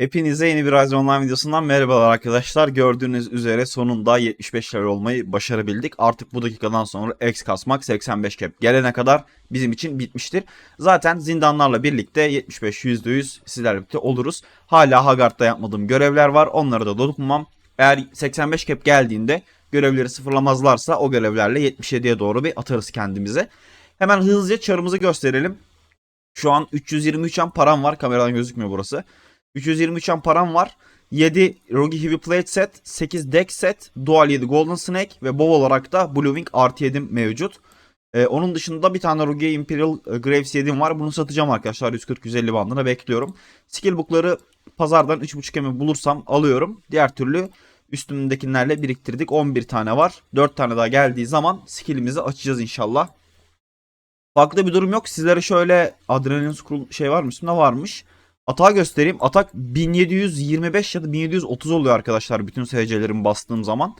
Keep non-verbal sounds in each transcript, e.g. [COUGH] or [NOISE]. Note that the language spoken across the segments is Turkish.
Hepinize yeni bir Rise Online videosundan merhabalar arkadaşlar. Gördüğünüz üzere sonunda 75 level olmayı başarabildik. Artık bu dakikadan sonra X kasmak 85 cap gelene kadar bizim için bitmiştir. Zaten zindanlarla birlikte 75 %100 sizlerle birlikte oluruz. Hala Haggard'da yapmadığım görevler var. Onlara da dokunmam. Eğer 85 cap geldiğinde görevleri sıfırlamazlarsa o görevlerle 77'ye doğru bir atarız kendimize. Hemen hızlıca çarımızı gösterelim. Şu an 323 an param var. Kameradan gözükmüyor burası. 323 an param var. 7 Rogi Heavy Plate set, 8 Deck set, Dual 7 Golden Snake ve Bow olarak da Blue Wing artı 7 mevcut. Ee, onun dışında bir tane Rogi Imperial e, Graves 7'm var. Bunu satacağım arkadaşlar 140-150 bandına bekliyorum. Skill book'ları pazardan 3.5 emi bulursam alıyorum. Diğer türlü üstümdekilerle biriktirdik. 11 tane var. 4 tane daha geldiği zaman skillimizi açacağız inşallah. Farklı bir durum yok. Sizlere şöyle adrenalin şey var mı? Üstünde varmış. Atağı göstereyim. Atak 1725 ya da 1730 oluyor arkadaşlar bütün SC'lerimi bastığım zaman.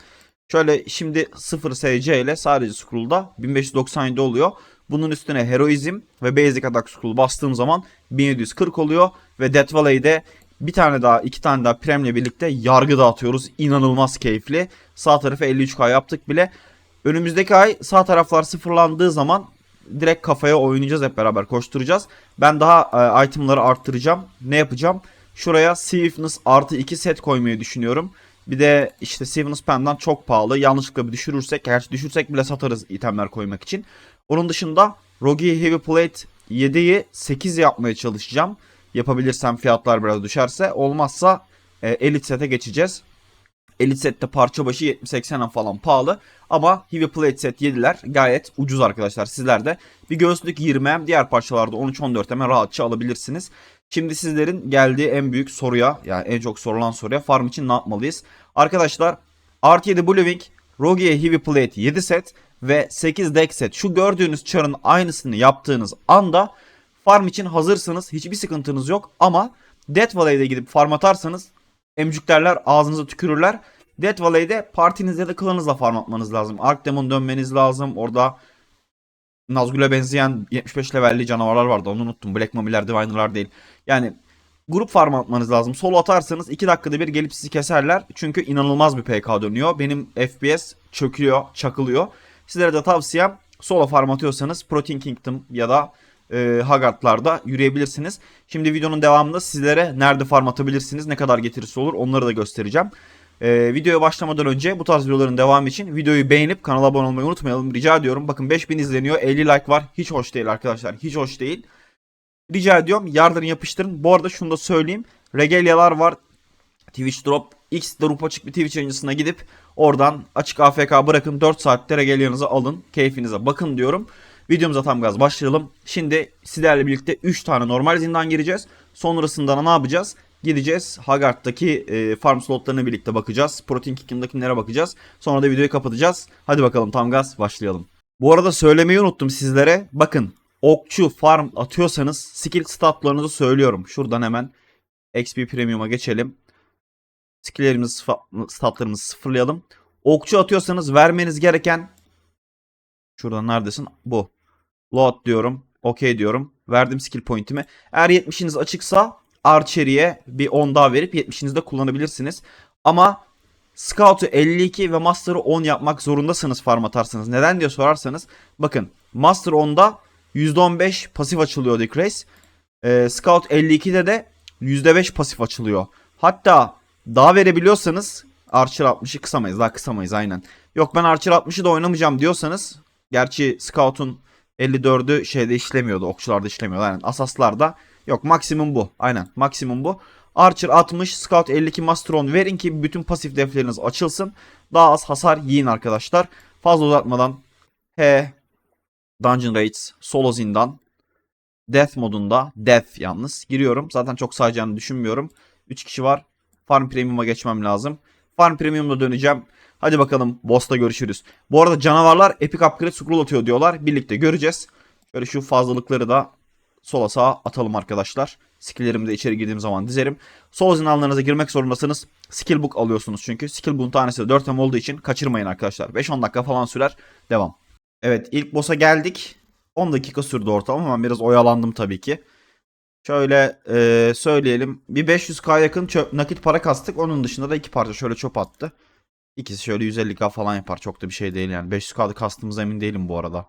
Şöyle şimdi 0 SC ile sadece scroll'da 1597 oluyor. Bunun üstüne heroizm ve basic attack scroll bastığım zaman 1740 oluyor. Ve Death Valley'de bir tane daha iki tane daha Prem'le birlikte yargı dağıtıyoruz. İnanılmaz keyifli. Sağ tarafı 53k yaptık bile. Önümüzdeki ay sağ taraflar sıfırlandığı zaman direkt kafaya oynayacağız hep beraber koşturacağız. Ben daha e, itemları arttıracağım. Ne yapacağım? Şuraya Swiftness artı 2 set koymayı düşünüyorum. Bir de işte Swiftness Pen'den çok pahalı. Yanlışlıkla bir düşürürsek, gerçi düşürsek bile satarız itemler koymak için. Onun dışında Rogi Heavy Plate 7'yi 8 yapmaya çalışacağım. Yapabilirsem fiyatlar biraz düşerse. Olmazsa e, Elite Set'e geçeceğiz. Elite sette parça başı 70-80'a falan pahalı. Ama Heavy Plate set 7'ler gayet ucuz arkadaşlar. Sizler de bir göğüslük 20 diğer parçalarda 13-14 hemen rahatça alabilirsiniz. Şimdi sizlerin geldiği en büyük soruya yani en çok sorulan soruya farm için ne yapmalıyız? Arkadaşlar Art 7 Blue Wing, Heavy Plate 7 set ve 8 deck set. Şu gördüğünüz char'ın aynısını yaptığınız anda farm için hazırsınız. Hiçbir sıkıntınız yok ama Death Valley'de gidip farm atarsanız emcüklerler ağzınıza tükürürler. Death Valley'de partinizle de klanınızla farm atmanız lazım. Ark Demon dönmeniz lazım. Orada Nazgul'e benzeyen 75 levelli canavarlar vardı. Onu unuttum. Black Mummy'ler, Diviner'lar değil. Yani grup farm atmanız lazım. Solo atarsanız 2 dakikada bir gelip sizi keserler. Çünkü inanılmaz bir PK dönüyor. Benim FPS çöküyor, çakılıyor. Sizlere de tavsiyem solo farm atıyorsanız Protein Kingdom ya da e, Haggard'larda yürüyebilirsiniz. Şimdi videonun devamında sizlere nerede farm atabilirsiniz, ne kadar getirisi olur onları da göstereceğim. E, videoya başlamadan önce bu tarz videoların devamı için videoyu beğenip kanala abone olmayı unutmayalım. Rica ediyorum. Bakın 5000 izleniyor, 50 like var. Hiç hoş değil arkadaşlar. Hiç hoş değil. Rica ediyorum yardırın yapıştırın. Bu arada şunu da söyleyeyim. Regelyalar var. Twitch Drop X Drop açık bir Twitch yayıncısına gidip oradan açık AFK bırakın 4 saatte regelyanızı alın. Keyfinize bakın diyorum. Videomuza tam gaz başlayalım. Şimdi sizlerle birlikte 3 tane normal zindan gireceğiz. Sonrasında ne yapacağız? Gideceğiz Haggard'daki e, farm slotlarına birlikte bakacağız. Protein Kingdom'dakilere bakacağız. Sonra da videoyu kapatacağız. Hadi bakalım tam gaz başlayalım. Bu arada söylemeyi unuttum sizlere. Bakın okçu farm atıyorsanız skill statlarınızı söylüyorum. Şuradan hemen XP Premium'a geçelim. Skilllerimizi, statlarımızı sıfırlayalım. Okçu atıyorsanız vermeniz gereken Şuradan neredesin? Bu. Load diyorum. OK diyorum. Verdim skill point'imi. Eğer 70'iniz açıksa Archery'e bir 10 daha verip 70'inizi de kullanabilirsiniz. Ama Scout'u 52 ve Master'ı 10 yapmak zorundasınız farm atarsanız. Neden diye sorarsanız bakın Master 10'da %15 pasif açılıyor Decrease. Ee, Scout 52'de de %5 pasif açılıyor. Hatta daha verebiliyorsanız Archer 60'ı kısamayız. Daha kısamayız aynen. Yok ben Archer 60'ı da oynamayacağım diyorsanız Gerçi Scout'un 54'ü şeyde işlemiyordu. Okçularda işlemiyordu. Aynen. Asaslarda yok maksimum bu. Aynen maksimum bu. Archer 60, Scout 52 Masteron verin ki bütün pasif defleriniz açılsın. Daha az hasar yiyin arkadaşlar. Fazla uzatmadan He Dungeon Raids solo zindan Death modunda Death yalnız giriyorum. Zaten çok sayacağını düşünmüyorum. 3 kişi var. Farm Premium'a geçmem lazım. Farm Premium'da döneceğim. Hadi bakalım boss'ta görüşürüz. Bu arada canavarlar epic upgrade scroll atıyor diyorlar. Birlikte göreceğiz. Böyle şu fazlalıkları da sola sağa atalım arkadaşlar. Skill'lerimi de içeri girdiğim zaman dizerim. Sol zindanlarınıza girmek zorundasınız. Skill book alıyorsunuz çünkü. Skill book'un tanesi de 4 hem olduğu için kaçırmayın arkadaşlar. 5-10 dakika falan sürer. Devam. Evet ilk boss'a geldik. 10 dakika sürdü ortalama. Ben biraz oyalandım tabii ki. Şöyle e, söyleyelim. Bir 500k yakın çöp, nakit para kastık. Onun dışında da iki parça şöyle çöp attı. İkisi şöyle 150k falan yapar. Çok da bir şey değil yani. 500k'da kastığımıza emin değilim bu arada.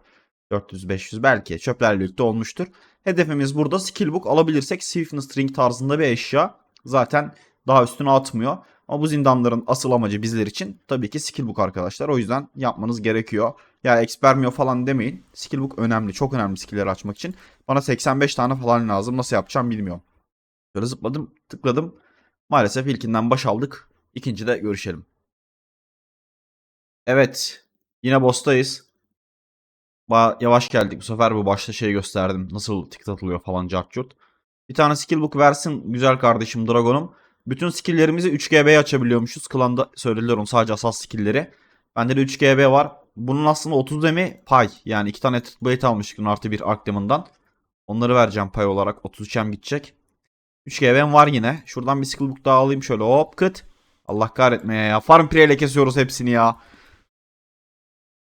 400-500 belki çöplerle birlikte olmuştur. Hedefimiz burada skillbook alabilirsek Swiftness String tarzında bir eşya. Zaten daha üstüne atmıyor. Ama bu zindanların asıl amacı bizler için tabii ki skillbook arkadaşlar. O yüzden yapmanız gerekiyor. Ya expermio falan demeyin. Skillbook önemli. Çok önemli skillleri açmak için. Bana 85 tane falan lazım. Nasıl yapacağım bilmiyorum. Böyle zıpladım, tıkladım. Maalesef ilkinden baş aldık. İkincide görüşelim. Evet. Yine boss'tayız. Ba yavaş geldik. Bu sefer bu başta şey gösterdim. Nasıl ticket atılıyor falan cartçurt. Bir tane skillbook versin güzel kardeşim Dragon'um. Bütün skill'lerimizi 3GB'ye açabiliyormuşuz. Klanda söylüyorum sadece asas skill'leri. Bende de 3GB var. Bunun aslında 30 demi pay. Yani iki tane Blade almıştık artı bir Ark Demon'dan. Onları vereceğim pay olarak. 33'em gidecek. 3GB'm var yine. Şuradan bir skillbook daha alayım şöyle hop kıt. Allah kahretmeye ya. Farm Pre ile kesiyoruz hepsini ya.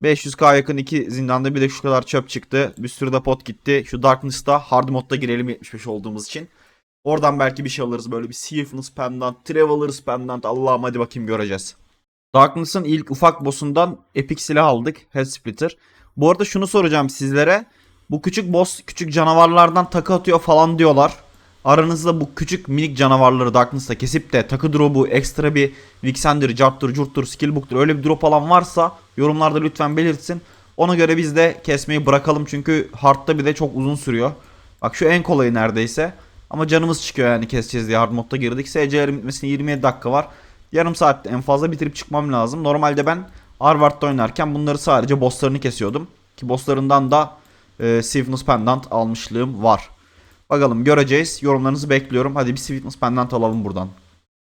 500k yakın iki zindanda bir de şu kadar çöp çıktı. Bir sürü de pot gitti. Şu Darkness'ta hard modda girelim 75 olduğumuz için. Oradan belki bir şey alırız. Böyle bir Swiftness Pendant, Traveler's Pendant. Allah'ım hadi bakayım göreceğiz. Darkness'ın ilk ufak boss'undan epic silah aldık. Head Splitter. Bu arada şunu soracağım sizlere. Bu küçük boss küçük canavarlardan takı atıyor falan diyorlar. Aranızda bu küçük minik canavarları Darkness'ta kesip de takı drop'u ekstra bir Vixendir, Jart'tur, Jurt'tur, Skillbook'tur öyle bir drop alan varsa yorumlarda lütfen belirtsin. Ona göre biz de kesmeyi bırakalım çünkü hard'da bir de çok uzun sürüyor. Bak şu en kolayı neredeyse. Ama canımız çıkıyor yani keseceğiz diye hard modda girdik. SCR'in bitmesine 27 dakika var. Yarım saatte en fazla bitirip çıkmam lazım. Normalde ben Harvard'da oynarken bunları sadece bosslarını kesiyordum. Ki bosslarından da e, Swiftness Pendant almışlığım var. Bakalım göreceğiz. Yorumlarınızı bekliyorum. Hadi bir Sweetness Pendant alalım buradan.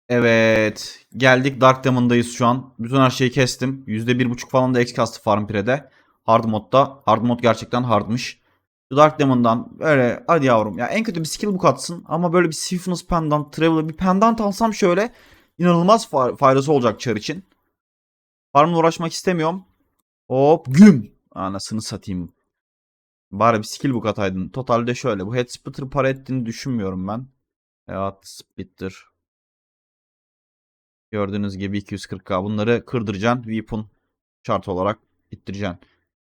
Evet. Geldik Dark Demon'dayız şu an. Bütün her şeyi kestim. %1.5 falan da X kastı Farm Pre'de. Hard modda. Hard mod gerçekten hardmış. Dark Demon'dan böyle hadi yavrum. Ya en kötü bir skill book atsın. Ama böyle bir Swiftness Pendant, Traveler bir pendant alsam şöyle inanılmaz fa- faydası olacak çar için. Farmla uğraşmak istemiyorum. Hop güm. Anasını satayım. Bari bir skill book ataydın. Totalde şöyle. Bu head splitter para ettiğini düşünmüyorum ben. Evet splitter. Gördüğünüz gibi 240k. Bunları kırdıracaksın. Weapon şart olarak ittireceksin.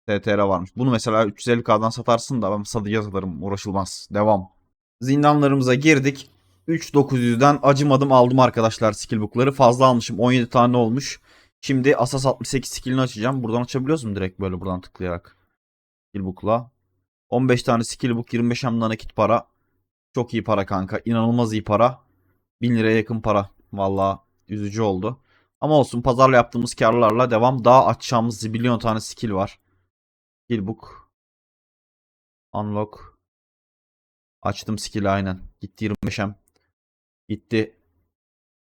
TTR varmış. Bunu mesela 350k'dan satarsın da ben satıcıya satarım. Uğraşılmaz. Devam. Zindanlarımıza girdik. 3900'den acımadım aldım arkadaşlar skillbookları. Fazla almışım. 17 tane olmuş. Şimdi Asas 68 skillini açacağım. Buradan açabiliyoruz mu direkt böyle buradan tıklayarak? Skillbook'la. 15 tane skillbook 25 hem nakit para. Çok iyi para kanka. İnanılmaz iyi para. 1000 liraya yakın para. Valla üzücü oldu. Ama olsun pazarla yaptığımız karlarla devam. Daha açacağımız zibilyon tane skill var. Skillbook. Unlock. Açtım skill aynen. Gitti 25'em. Gitti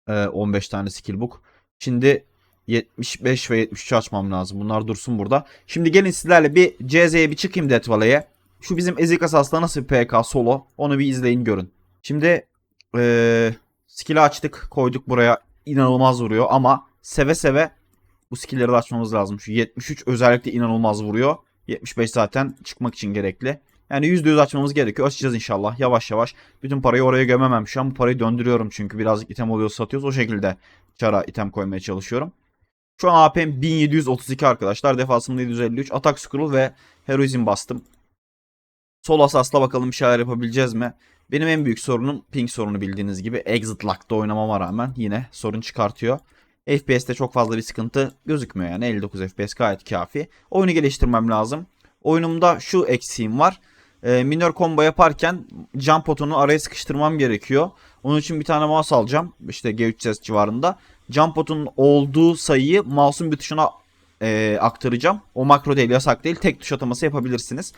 e, 15 tane skillbook. Şimdi 75 ve 73 açmam lazım. Bunlar dursun burada. Şimdi gelin sizlerle bir CZ'ye bir çıkayım Death Valley'e. Şu bizim ezik asasla nasıl bir PK solo onu bir izleyin görün. Şimdi ee, skill'i açtık koyduk buraya inanılmaz vuruyor ama seve seve bu skill'leri de açmamız lazım. Şu 73 özellikle inanılmaz vuruyor. 75 zaten çıkmak için gerekli. Yani %100 açmamız gerekiyor. Açacağız inşallah yavaş yavaş. Bütün parayı oraya gömemem. Şu an bu parayı döndürüyorum çünkü birazcık item oluyor satıyoruz. O şekilde çara item koymaya çalışıyorum. Şu an AP'm 1732 arkadaşlar. Defasında 753. Atak scroll ve heroizm bastım. Sol asasla bakalım bir şeyler yapabileceğiz mi? Benim en büyük sorunum ping sorunu bildiğiniz gibi. Exit lock'ta oynamama rağmen yine sorun çıkartıyor. FPS'te çok fazla bir sıkıntı gözükmüyor yani 59 FPS gayet kafi. Oyunu geliştirmem lazım. Oyunumda şu eksiğim var. E, minor combo yaparken jump potunu araya sıkıştırmam gerekiyor. Onun için bir tane mouse alacağım. İşte G3S civarında. Jump potunun olduğu sayıyı mouse'un bir tuşuna e, aktaracağım. O makro değil yasak değil. Tek tuş ataması yapabilirsiniz.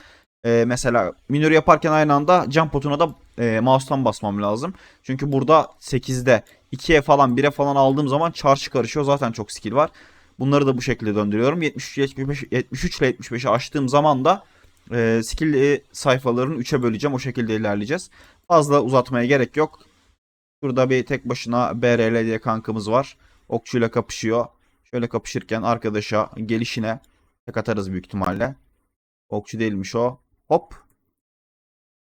E, mesela minör yaparken aynı anda jump potuna da e, mouse'tan basmam lazım. Çünkü burada 8'de 2'ye falan 1'e falan aldığım zaman çarşı karışıyor. Zaten çok skill var. Bunları da bu şekilde döndürüyorum. 73, 75, 73 ile 75'i açtığım zaman da e, skill sayfalarını 3'e böleceğim. O şekilde ilerleyeceğiz. Fazla uzatmaya gerek yok. Şurada bir tek başına BRL diye kankımız var. Okçuyla kapışıyor. Şöyle kapışırken arkadaşa gelişine tek atarız büyük ihtimalle. Okçu değilmiş o. Hop.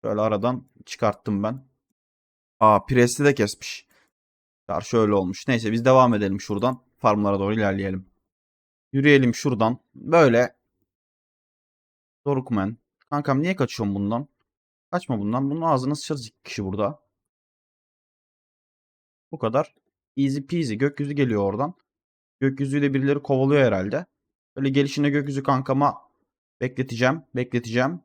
Şöyle aradan çıkarttım ben. Aa Priest'i de kesmiş. Çar şöyle olmuş. Neyse biz devam edelim şuradan. Farmlara doğru ilerleyelim. Yürüyelim şuradan. Böyle. Dorukmen. Kankam niye kaçıyorsun bundan? Kaçma bundan. Bunun ağzına sıçarız iki kişi burada. Bu kadar. Easy peasy. Gökyüzü geliyor oradan. Gökyüzüyle birileri kovalıyor herhalde. Böyle gelişine gökyüzü kankama bekleteceğim. Bekleteceğim.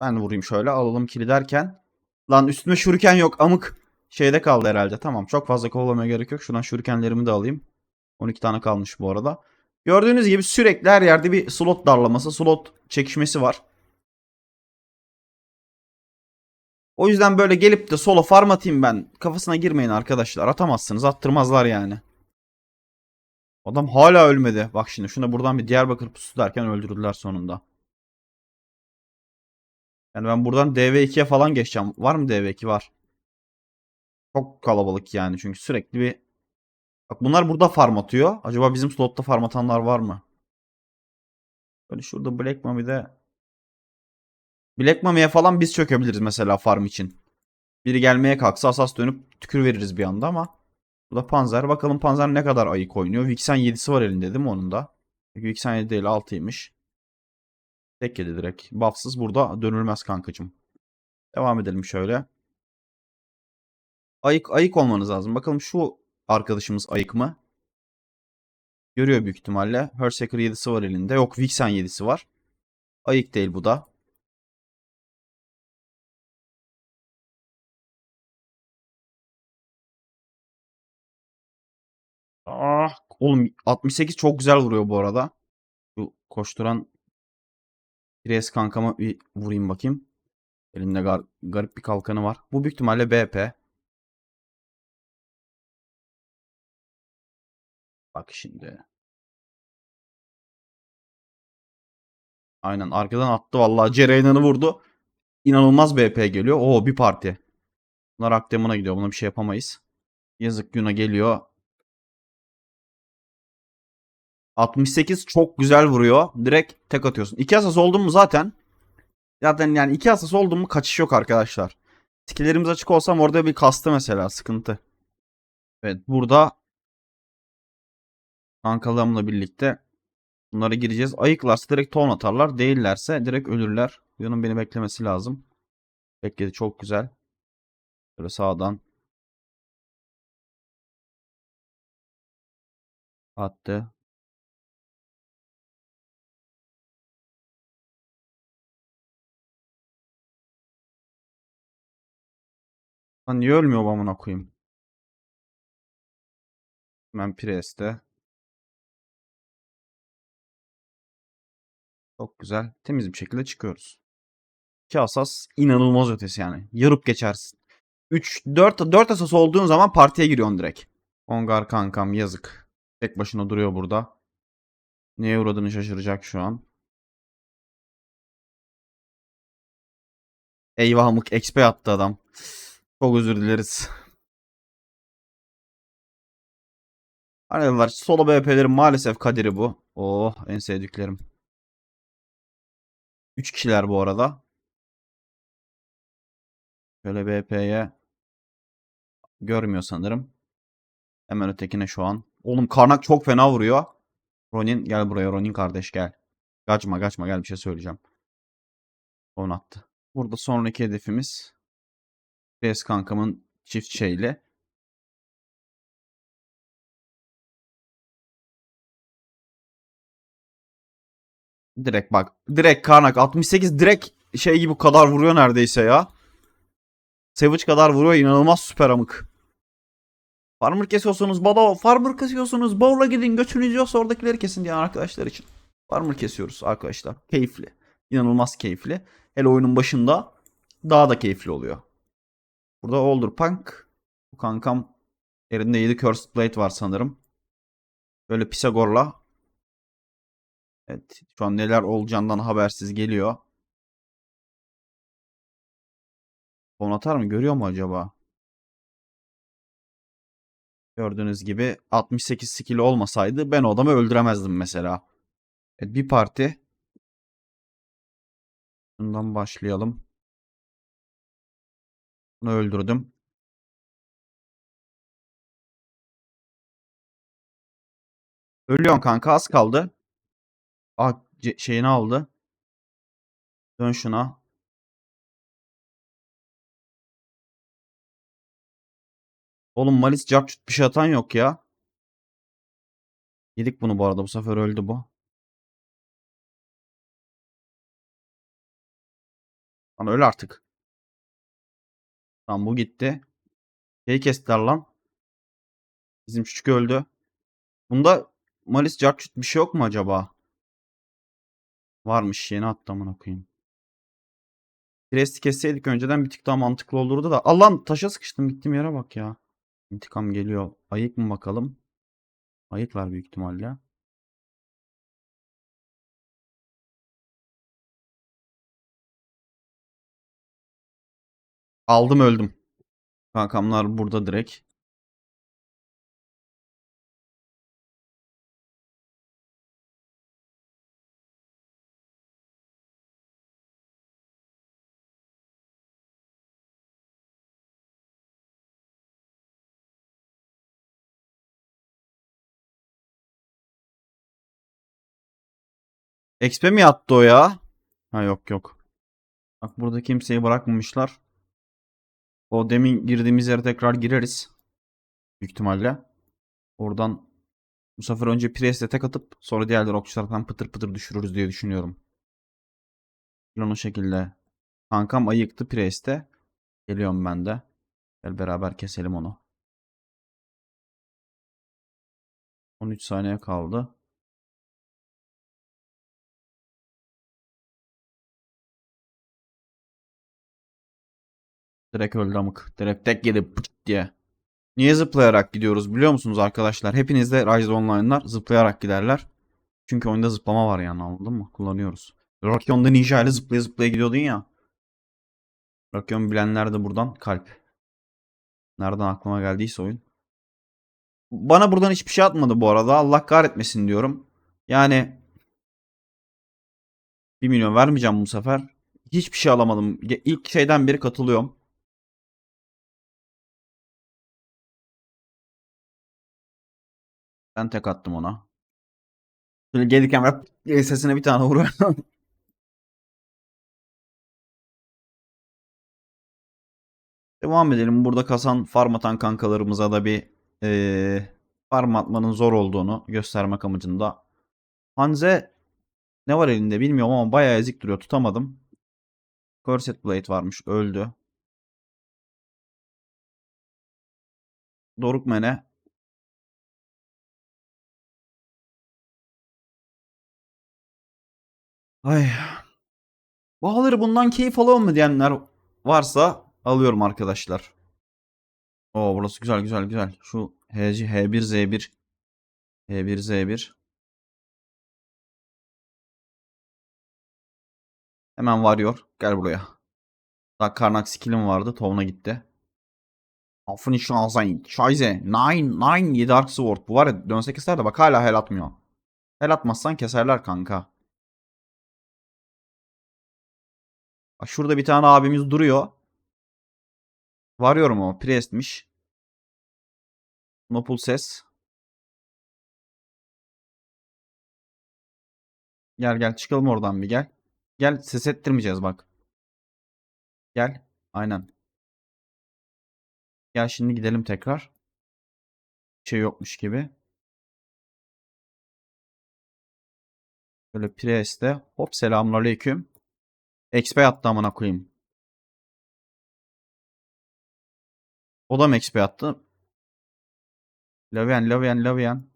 Ben vurayım şöyle. Alalım kili derken. Lan üstüme şuriken yok. Amık. Şeyde kaldı herhalde. Tamam. Çok fazla kovalamaya gerek yok. Şuradan şurikenlerimi de alayım. 12 tane kalmış bu arada. Gördüğünüz gibi sürekli her yerde bir slot darlaması, slot çekişmesi var. O yüzden böyle gelip de solo farm atayım ben. Kafasına girmeyin arkadaşlar. Atamazsınız. Attırmazlar yani. Adam hala ölmedi. Bak şimdi şuna buradan bir Diyarbakır pusu derken öldürdüler sonunda. Yani ben buradan DV2'ye falan geçeceğim. Var mı DV2? Var. Çok kalabalık yani çünkü sürekli bir... Bak bunlar burada farm atıyor. Acaba bizim slotta farm atanlar var mı? Böyle şurada Black Mummy'de... Black Mummy'ye falan biz çökebiliriz mesela farm için. Biri gelmeye kalksa asas dönüp tükür veririz bir anda ama... Burada Panzer. Bakalım Panzer ne kadar ayık oynuyor. Vixen 7'si var elinde değil mi onun da? Vixen 7 değil 6'ymış. Tek yedi direkt. Buffsız burada dönülmez kankacım. Devam edelim şöyle. Ayık ayık olmanız lazım. Bakalım şu arkadaşımız ayık mı? Görüyor büyük ihtimalle. Herseeker 7'si var elinde. Yok Vixen 7'si var. Ayık değil bu da. Ah, oğlum 68 çok güzel vuruyor bu arada. Şu koşturan Pires kankama bir vurayım bakayım. Elinde gar- garip bir kalkanı var. Bu büyük ihtimalle BP. Bak şimdi. Aynen arkadan attı vallahi Cereynan'ı vurdu. İnanılmaz BP geliyor. Oo bir parti. Bunlar Akdemon'a gidiyor. Buna bir şey yapamayız. Yazık Gün'a geliyor. 68 çok güzel vuruyor. Direkt tek atıyorsun. İki asas oldun mu zaten. Zaten yani iki asas oldun mu kaçış yok arkadaşlar. Skilllerimiz açık olsam orada bir kastı mesela sıkıntı. Evet burada kankalarımla birlikte bunlara gireceğiz. Ayıklarsa direkt ton atarlar. Değillerse direkt ölürler. Bunun beni beklemesi lazım. Bekledi çok güzel. Böyle sağdan attı. Lan niye ölmüyor bu amına koyayım? Hemen Priest'e. Çok güzel. Temiz bir şekilde çıkıyoruz. İki asas inanılmaz ötesi yani. Yarıp geçersin. 3 4 4 asas olduğun zaman partiye giriyorsun direkt. Ongar kankam yazık. Tek başına duruyor burada. Neye uğradığını şaşıracak şu an. Eyvah mık XP attı adam. Çok özür dileriz. Arkadaşlar solo BP'lerin maalesef kaderi bu. Oh en sevdiklerim. 3 kişiler bu arada. Şöyle BP'ye görmüyor sanırım. Hemen ötekine şu an. Oğlum Karnak çok fena vuruyor. Ronin gel buraya Ronin kardeş gel. Kaçma kaçma gel bir şey söyleyeceğim. On attı. Burada sonraki hedefimiz Res kankamın çift şeyle. Direkt bak. Direkt Karnak 68 direkt şey gibi kadar vuruyor neredeyse ya. Savage kadar vuruyor inanılmaz süper amık. Farmer kesiyorsunuz baba. Farmer kesiyorsunuz. Bowl'a gidin götünüz yoksa oradakileri kesin diyen arkadaşlar için. Farmer kesiyoruz arkadaşlar. Keyifli. İnanılmaz keyifli. Hele oyunun başında daha da keyifli oluyor. Burada Older Punk. Bu kankam elinde 7 Cursed Blade var sanırım. Böyle Pisagor'la. Evet şu an neler olacağından habersiz geliyor. Ton atar mı? Görüyor mu acaba? Gördüğünüz gibi 68 skill olmasaydı ben o adamı öldüremezdim mesela. Evet, bir parti. Bundan başlayalım. Bunu öldürdüm. Ölüyorsun kanka az kaldı. Ah şeyini aldı. Dön şuna. Oğlum Malis Jackçut bir şey atan yok ya. Yedik bunu bu arada. Bu sefer öldü bu. Lan öl artık. Tamam bu gitti. Şeyi kestiler lan. Bizim küçük öldü. Bunda Malis Capcut bir şey yok mu acaba? Varmış yeni attı amına koyayım. Presti kesseydik önceden bir tık daha mantıklı olurdu da. Allah'ım taşa sıkıştım gittiğim yere bak ya. İntikam geliyor. Ayık mı bakalım? Ayıklar büyük ihtimalle. Aldım öldüm. Kankamlar burada direkt. XP mi yattı o ya? Ha yok yok. Bak burada kimseyi bırakmamışlar. O demin girdiğimiz yere tekrar gireriz. Büyük ihtimalle. Oradan bu sefer önce Priest'e tek atıp sonra diğerleri okçulardan pıtır pıtır düşürürüz diye düşünüyorum. Plan o şekilde. Kankam ayıktı Priest'e. Geliyorum ben de. Gel beraber keselim onu. 13 saniye kaldı. Direkt öldü amık. Direkt tek yedi pıç diye. Niye zıplayarak gidiyoruz biliyor musunuz arkadaşlar? Hepiniz de Rise Online'lar zıplayarak giderler. Çünkü oyunda zıplama var yani anladın mı? Kullanıyoruz. Rakion'da Ninja ile zıplaya zıplaya gidiyordun ya. Rakion bilenler de buradan kalp. Nereden aklıma geldiyse oyun. Bana buradan hiçbir şey atmadı bu arada. Allah kahretmesin diyorum. Yani 1 milyon vermeyeceğim bu sefer. Hiçbir şey alamadım. İlk şeyden beri katılıyorum. Ben tek attım ona. Böyle gelirken ben [LAUGHS] sesine bir tane vuruyorum. [LAUGHS] Devam edelim. Burada kasan farm atan kankalarımıza da bir eee farm atmanın zor olduğunu göstermek amacında. Hanze ne var elinde bilmiyorum ama bayağı ezik duruyor. Tutamadım. Corset Blade varmış. Öldü. Doruk Ay. Bahaları bundan keyif alıyor mu diyenler varsa alıyorum arkadaşlar. Oo burası güzel güzel güzel. Şu HC, H1 Z1 H1 Z1 Hemen varıyor. Gel buraya. Daha Karnak skill'im vardı. Tovna gitti. Affını şazayn. Scheiße. Nine. Nine. 7 Ark Sword. Bu var ya dönse keser de bak hala hel atmıyor. Hel atmazsan keserler kanka. Şurada bir tane abimiz duruyor. Varıyorum o. Priest'miş. Nopul ses. Gel gel çıkalım oradan bir gel. Gel ses ettirmeyeceğiz bak. Gel. Aynen. Gel şimdi gidelim tekrar. Bir şey yokmuş gibi. Böyle Priest'e hop selamünaleyküm. XP attı amına koyayım. O da mı XP attı? Lavian, Lavian, Lavian.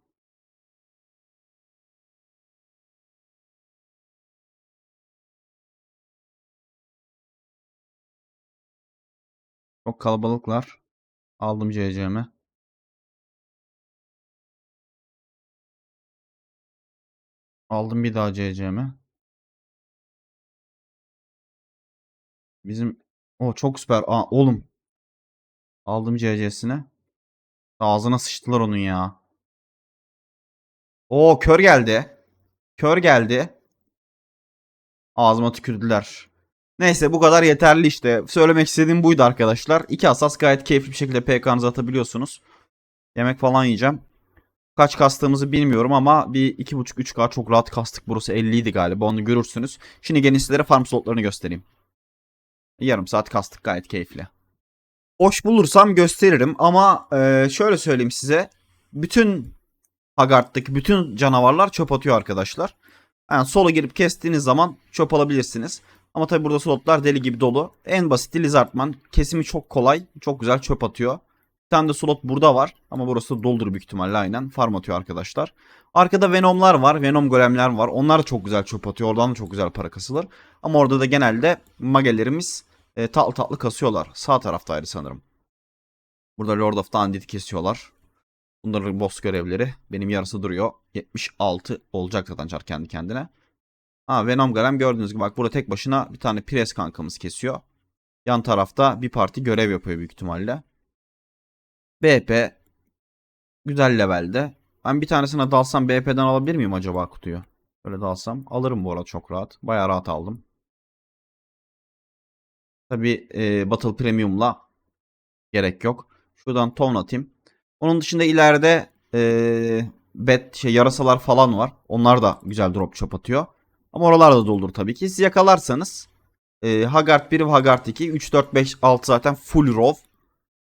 Çok kalabalıklar. Aldım CC'mi. Aldım bir daha CC'mi. Bizim o çok süper. Aa, oğlum. Aldım CC'sini. Ağzına sıçtılar onun ya. Oo kör geldi. Kör geldi. Ağzıma tükürdüler. Neyse bu kadar yeterli işte. Söylemek istediğim buydu arkadaşlar. İki asas gayet keyifli bir şekilde PK'nızı atabiliyorsunuz. Yemek falan yiyeceğim. Kaç kastığımızı bilmiyorum ama bir 2.5-3K çok rahat kastık. Burası 50 idi galiba onu görürsünüz. Şimdi gelin sizlere farm slotlarını göstereyim. Yarım saat kastık gayet keyifli. Boş bulursam gösteririm ama e, şöyle söyleyeyim size. Bütün Haggard'daki bütün canavarlar çöp atıyor arkadaşlar. Yani solo girip kestiğiniz zaman çöp alabilirsiniz. Ama tabi burada slotlar deli gibi dolu. En basiti Lizardman. Kesimi çok kolay. Çok güzel çöp atıyor. Bir tane de slot burada var. Ama burası doldur büyük ihtimalle aynen. Farm atıyor arkadaşlar. Arkada Venom'lar var. Venom golemler var. Onlar da çok güzel çöp atıyor. Oradan da çok güzel para kasılır. Ama orada da genelde magelerimiz e, tatlı tatlı kasıyorlar. Sağ taraftaydı sanırım. Burada Lord of Undead kesiyorlar. Bunların boss görevleri. Benim yarısı duruyor. 76 olacak zaten çar kendi kendine. Ha Venom Golem gördüğünüz gibi bak burada tek başına bir tane Pires kankamız kesiyor. Yan tarafta bir parti görev yapıyor büyük ihtimalle. BP güzel levelde. Ben bir tanesine dalsam BP'den alabilir miyim acaba kutuyu? Böyle dalsam alırım bu arada çok rahat. Bayağı rahat aldım. Tabi e, Battle Premium'la gerek yok. Şuradan ton atayım. Onun dışında ileride e, bet şey yarasalar falan var. Onlar da güzel drop chop atıyor. Ama oralar da doldur tabii ki. Siz yakalarsanız e, Haggard 1 ve Haggard 2 3 4 5 6 zaten full rov.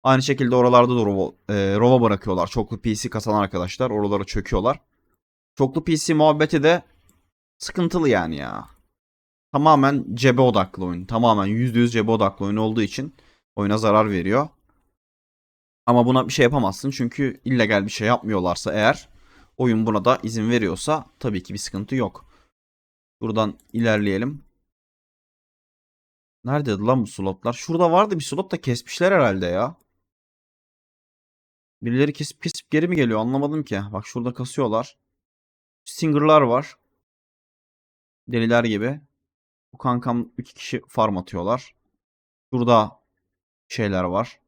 Aynı şekilde oralarda da rov, e, rova bırakıyorlar. Çoklu PC kasanan arkadaşlar oralara çöküyorlar. Çoklu PC muhabbeti de sıkıntılı yani ya. Tamamen cebe odaklı oyun. Tamamen %100 cebe odaklı oyun olduğu için oyuna zarar veriyor. Ama buna bir şey yapamazsın çünkü illegal bir şey yapmıyorlarsa eğer oyun buna da izin veriyorsa tabii ki bir sıkıntı yok. Buradan ilerleyelim. Neredeydi lan bu slotlar? Şurada vardı bir slot da kesmişler herhalde ya. Birileri kesip kesip geri mi geliyor anlamadım ki. Bak şurada kasıyorlar. Stinger'lar var. Deliler gibi. Bu kankam 3 kişi farm atıyorlar. Şurada şeyler var.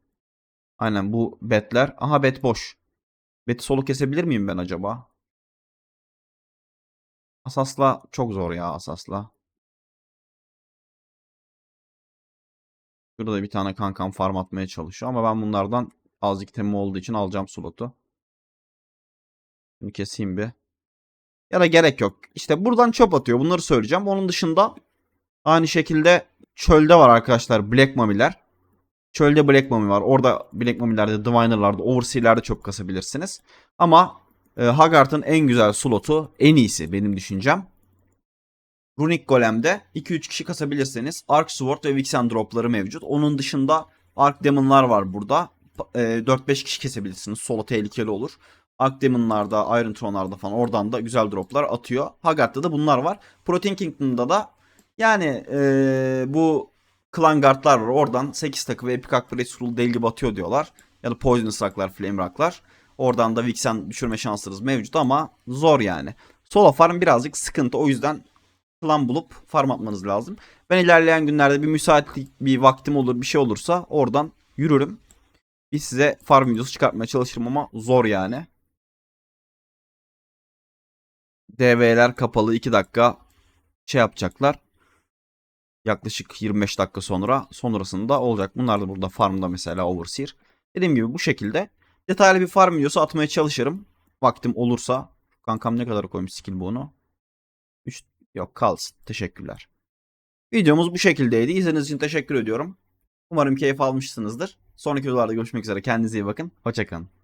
Aynen bu betler. Aha bet boş. Beti solu kesebilir miyim ben acaba? Asasla çok zor ya Asasla. Şurada bir tane kankam farm atmaya çalışıyor ama ben bunlardan azıcık itemim olduğu için alacağım slotu. Bunu keseyim bir. Ya da gerek yok. İşte buradan çöp atıyor. Bunları söyleyeceğim. Onun dışında aynı şekilde çölde var arkadaşlar Black Mami'ler. Çölde Black Mami var. Orada Black Mami'lerde, Diviner'larda, Overseer'lerde çöp kasabilirsiniz. Ama e, Haggard'ın en güzel slotu, en iyisi benim düşüncem. Runic Golem'de 2-3 kişi kasabilirsiniz. Arc Sword ve Vixen dropları mevcut. Onun dışında Arc Demon'lar var burada. E, 4-5 kişi kesebilirsiniz. Solo tehlikeli olur. Arc Demon'larda, Iron Throne'larda falan oradan da güzel droplar atıyor. Haggard'da da bunlar var. Protein Kingdom'da da yani e, bu Clan Guard'lar var. Oradan 8 takı ve Epic Upgrade Rule deli gibi atıyor diyorlar. Ya da Poisonous Rock'lar, Flame Rock'lar. Oradan da Vixen düşürme şansınız mevcut ama zor yani. Solo farm birazcık sıkıntı. O yüzden klan bulup farm atmanız lazım. Ben ilerleyen günlerde bir müsaitlik, bir vaktim olur, bir şey olursa oradan yürürüm. Bir size farm videosu çıkartmaya çalışırım ama zor yani. DV'ler kapalı 2 dakika şey yapacaklar. Yaklaşık 25 dakika sonra sonrasında olacak. Bunlar da burada farmda mesela Overseer. Dediğim gibi bu şekilde detaylı bir farm videosu atmaya çalışırım. Vaktim olursa. Kankam ne kadar koymuş skill bunu? 3 yok kalsın. Teşekkürler. Videomuz bu şekildeydi. İzlediğiniz için teşekkür ediyorum. Umarım keyif almışsınızdır. Sonraki videolarda görüşmek üzere. Kendinize iyi bakın. Hoşçakalın.